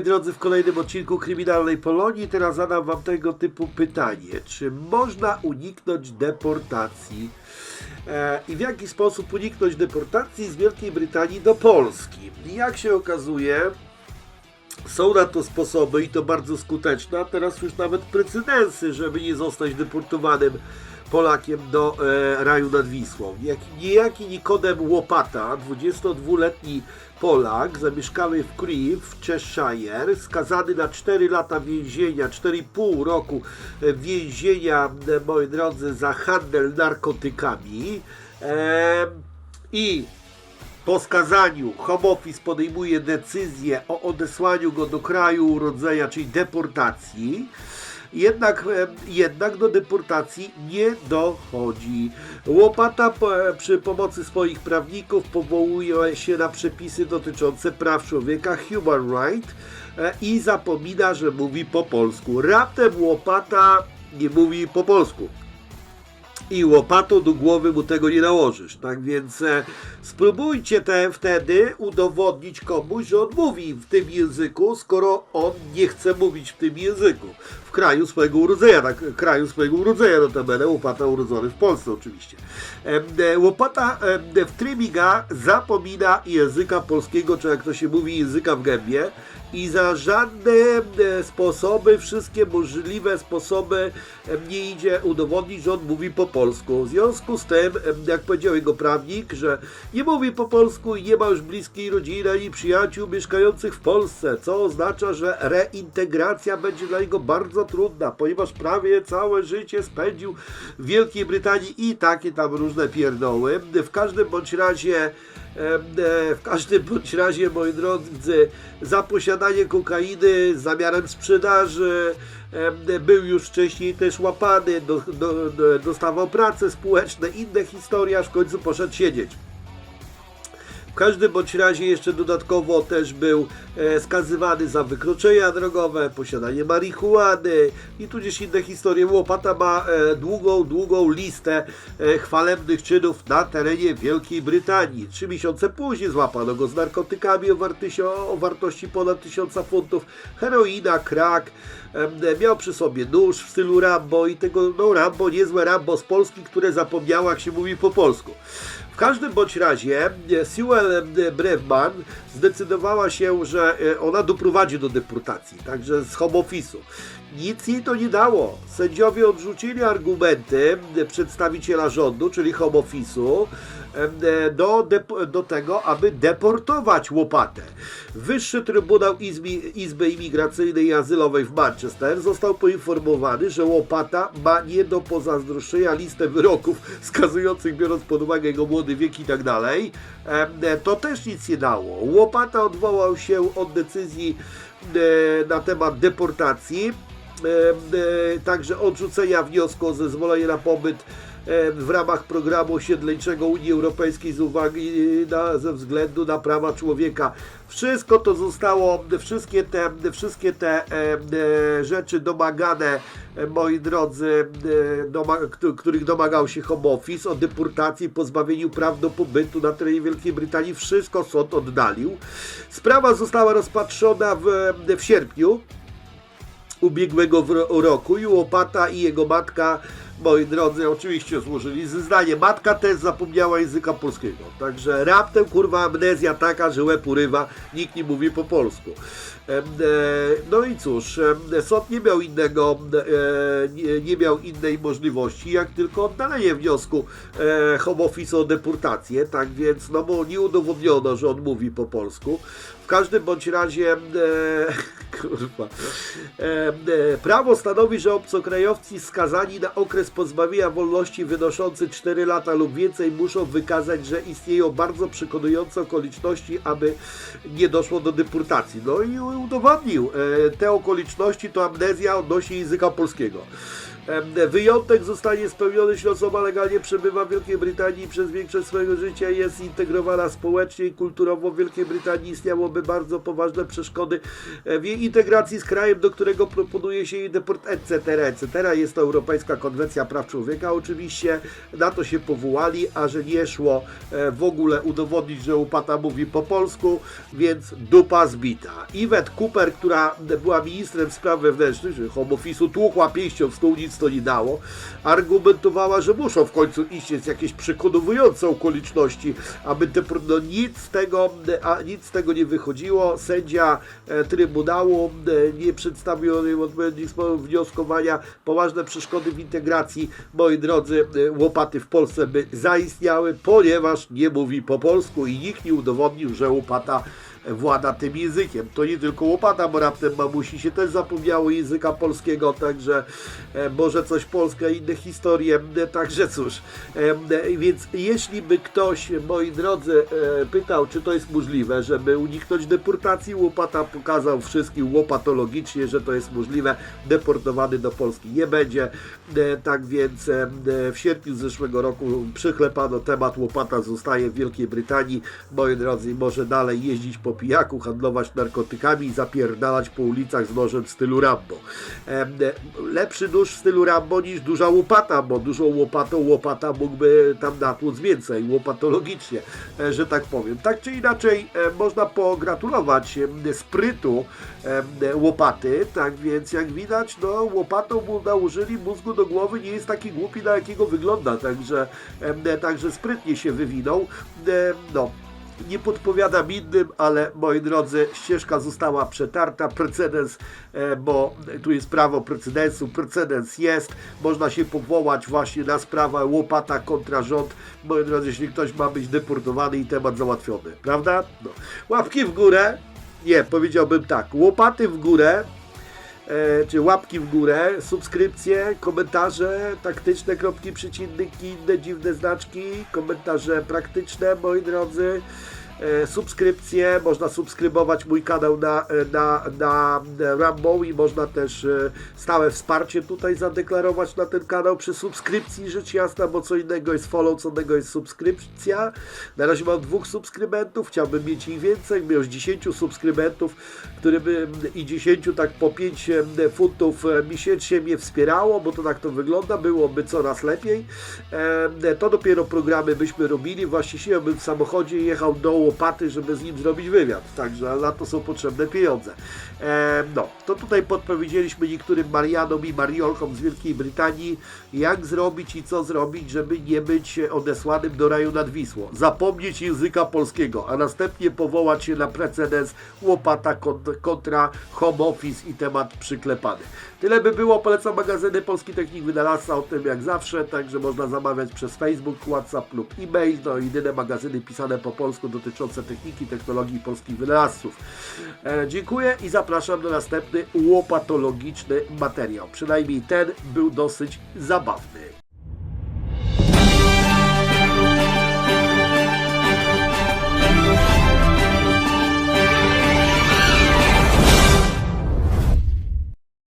moi drodzy, w kolejnym odcinku Kryminalnej Polonii. Teraz zadam Wam tego typu pytanie. Czy można uniknąć deportacji? E, I w jaki sposób uniknąć deportacji z Wielkiej Brytanii do Polski? Jak się okazuje, są na to sposoby i to bardzo skuteczne, a teraz już nawet precedensy, żeby nie zostać deportowanym Polakiem do e, raju nad Wisłą. Jak, niejaki Nikodem Łopata, 22-letni Polak, zamieszkały w Crieff w Cheshire, skazany na 4 lata więzienia, 4,5 roku e, więzienia, e, moi drodzy, za handel narkotykami. E, I po skazaniu Home Office podejmuje decyzję o odesłaniu go do kraju urodzenia, czyli deportacji. Jednak, e, jednak do deportacji nie dochodzi. Łopata po, przy pomocy swoich prawników powołuje się na przepisy dotyczące praw człowieka, human right, e, i zapomina, że mówi po polsku. Raptem Łopata nie mówi po polsku i łopatą do głowy mu tego nie nałożysz. Tak więc e, spróbujcie te, wtedy udowodnić komuś, że on mówi w tym języku, skoro on nie chce mówić w tym języku. W kraju swojego urodzenia, tak, kraju swojego urodzenia, notabene łopata urodzony w Polsce oczywiście. E, Łopata w Trymiga zapomina języka polskiego, czy jak to się mówi, języka w gębie i za żadne e, sposoby, wszystkie możliwe sposoby nie idzie udowodnić, że on mówi po polsku. W związku z tym, jak powiedział jego prawnik, że nie mówi po polsku i nie ma już bliskiej rodziny ani przyjaciół mieszkających w Polsce, co oznacza, że reintegracja będzie dla niego bardzo trudna, ponieważ prawie całe życie spędził w Wielkiej Brytanii i takie tam różne pierdoły. W każdym bądź razie e, W każdym bądź razie, moi drodzy, za posiadanie kokainy z zamiarem sprzedaży był już wcześniej też łapany, do, do, do, dostawał prace społeczne, inne historie, aż w końcu poszedł siedzieć. W każdym bądź razie jeszcze dodatkowo też był e, skazywany za wykroczenia drogowe, posiadanie marihuany i tudzież inne historie. Łopata ma e, długą, długą listę e, chwalebnych czynów na terenie Wielkiej Brytanii. Trzy miesiące później złapano go z narkotykami o, wartości, o wartości ponad 1000 funtów, heroina, crack. Em, Miał przy sobie nóż w stylu Rambo i tego, no Rambo, niezłe Rambo z Polski, które zapomniało jak się mówi po polsku. Każdym bądź razie e, Sewell e, Brevman zdecydowała się, że e, ona doprowadzi do deportacji, także z home office'u. Nic jej to nie dało. Sędziowie odrzucili argumenty przedstawiciela rządu, czyli home office'u, do, dep- do tego, aby deportować łopatę. Wyższy Trybunał Izby, Izby Imigracyjnej i Azylowej w Manchester został poinformowany, że łopata ma nie do pozazdroszczenia listę wyroków skazujących, biorąc pod uwagę jego młody wiek i tak dalej. E, To też nic nie dało. Łopata odwołał się od decyzji e, na temat deportacji e, e, także odrzucenia wniosku o zezwolenie na pobyt e, w ramach programu osiedleńczego Unii Europejskiej z uwagi na, ze względu na prawa człowieka. Wszystko to zostało, wszystkie te, wszystkie te e, e, rzeczy domagane, e, moi drodzy, e, których domagał się Home Office o deportacji, pozbawieniu praw do pobytu na terenie Wielkiej Brytanii, wszystko sąd oddalił. Sprawa została rozpatrzona w, w sierpniu ubiegłego roku i Łopata i jego matka, moi drodzy, oczywiście złożyli zeznanie. Matka też zapomniała języka polskiego. Także raptem, kurwa, amnezja taka, że łeb urywa, nikt nie mówi po polsku. E, No i cóż, sąd nie miał innego, e, nie, miał innej możliwości, jak tylko oddalenie wniosku e, Home Office o deportację, tak więc, no bo nie udowodniono, że on mówi po polsku. W każdym bądź razie, kurwa, prawo stanowi, że obcokrajowcy skazani na okres pozbawienia wolności wynoszący 4 lata lub więcej muszą wykazać, że istnieją bardzo przekonujące okoliczności, aby nie doszło do deportacji. No i udowodnił. E, te okoliczności to amnezja odnośnie języka polskiego. Wyjątek zostanie spełniony, jeśli osoba legalnie przebywa w Wielkiej Brytanii przez większość swojego życia jest zintegrowana społecznie i kulturowo w Wielkiej Brytanii istniałoby bardzo poważne przeszkody w jej integracji z krajem, do którego proponuje się jej deport, etc., etc. Jest to Europejska Konwencja Praw Człowieka oczywiście, na to się powołali, a że nie szło w ogóle udowodnić, że Łopata mówi po polsku, więc dupa zbita. Iwet Cooper, która była ministrem spraw wewnętrznych, czyli home tłukła pięścią w stół, nic to nie dało, argumentowała, że muszą w końcu iść, jest jakieś przekonujące okoliczności, aby te, no nic z tego, a nic z tego nie wychodziło. Sędzia e, Trybunału e, nie przedstawił odpowiednich wnioskowania. Poważne przeszkody w integracji, moi drodzy, e, łopaty w Polsce by zaistniały, ponieważ nie mówi po polsku i nikt nie udowodnił, że łopata włada tym językiem. To nie tylko łopata, bo raptem mamusi się też zapomniało języka polskiego, także e, może coś polskie, inne historie, także cóż. E, e, więc jeśli by ktoś, moi drodzy, pytał, czy to jest możliwe, żeby uniknąć deportacji, łopata pokazał wszystkim łopatologicznie, że to jest możliwe, deportowany do Polski nie będzie. Tak więc w sierpniu zeszłego roku przychlepano temat, łopata zostaje w Wielkiej Brytanii, moi drodzy, może dalej jeździć po pijaku, handlować narkotykami i zapierdalać po ulicach z nożem w stylu Rambo. Lepszy nóż w stylu Rambo niż duża łopata, bo dużą łopatą łopata mógłby tam natłuc więcej, łopatologicznie, e, że tak powiem. Tak czy inaczej, e, można pogratulować sprytu łopaty, tak więc jak widać, no łopatą mu nałożyli mózgu do głowy, nie jest taki głupi, na jakiego wygląda, także, także sprytnie się wywinął. No, nie podpowiadam innym, ale moi drodzy, ścieżka została przetarta, precedens, e, bo tu jest prawo precedensu, precedens jest, można się powołać właśnie na sprawę łopata kontra rząd, moi drodzy, jeśli ktoś ma być deportowany i temat załatwiony, prawda? No. Łapki w górę, nie, powiedziałbym tak, łopaty w górę, czy łapki w górę, subskrypcje, komentarze taktyczne, kropki, przecinki, inne dziwne znaczki, komentarze praktyczne, moi drodzy. E, subskrypcje, można subskrybować mój kanał na, e, na, na Rambo i można też e, stałe wsparcie tutaj zadeklarować na ten kanał przy subskrypcji, rzecz jasna, bo co innego jest follow, co innego jest subskrypcja. Na razie mam dwóch subskrybentów, chciałbym mieć ich więcej, miał już 10 subskrybentów, które by i 10 tak po 5 funtów e, miesięcznie mnie wspierało, bo to tak to wygląda, byłoby coraz lepiej. E, To dopiero programy byśmy robili, właśnie siedziałbym w samochodzie jechał do łopaty, żeby z nim zrobić wywiad, także na to są potrzebne pieniądze. E, No, to tutaj podpowiedzieliśmy niektórym Marianom i Mariolkom z Wielkiej Brytanii, jak zrobić i co zrobić, żeby nie być odesłanym do raju nad Wisłą. Zapomnieć języka polskiego, a następnie powołać się na precedens łopata kont- kontra home office i temat przyklepany. Tyle by było, polecam magazyny Polski Technik Wynalazca o tym jak zawsze, także można zamawiać przez Facebook, Whatsapp lub e-mail, no i jedyne magazyny pisane po polsku dotyczące techniki, technologii polskich wynalazców. E, dziękuję i zapraszam na następny łopatologiczny materiał. Przynajmniej ten był dosyć zabawny.